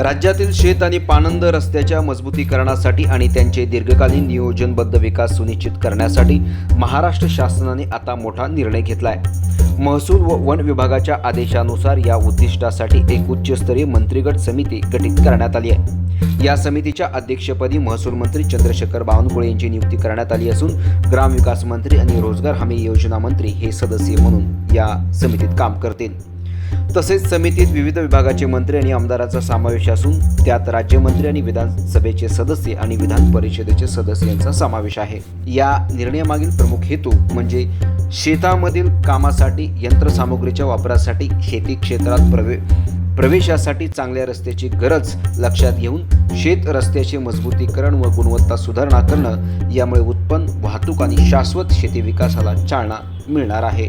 राज्यातील शेत आणि पाणंद रस्त्याच्या मजबूतीकरणासाठी आणि त्यांचे दीर्घकालीन नियोजनबद्ध विकास सुनिश्चित करण्यासाठी महाराष्ट्र शासनाने आता मोठा निर्णय घेतला आहे महसूल व वन विभागाच्या आदेशानुसार या उद्दिष्टासाठी एक उच्चस्तरीय मंत्रिगट समिती गठीत करण्यात आली आहे. या समितीच्या अध्यक्षपदी महसूल मंत्री चंद्रशेखर बावनकुळे यांची नियुक्ती करण्यात आली असून ग्रामविकास मंत्री आणि रोजगार हमी योजना मंत्री हे सदस्य म्हणून या समितीत काम करतील. तसेच समितीत विविध विभागाचे मंत्री आणि आमदारांचा समावेश असून त्यात राज्यमंत्री आणि विधानसभेचे सदस्य आणि विधान परिषदेचे सदस्य यांचा समावेश आहे. या निर्णयामागील प्रमुख हेतू म्हणजे शेतामधील कामासाठी यंत्रसामुग्रीच्या वापरासाठी शेती क्षेत्रात प्रवे प्रवेशासाठी चांगल्या रस्त्याची गरज लक्षात घेऊन शेत रस्त्याचे मजबूतीकरण व गुणवत्ता सुधारणा करणं यामुळे उत्पन्न वाहतूक आणि शाश्वत शेती विकासाला चालना मिळणार आहे.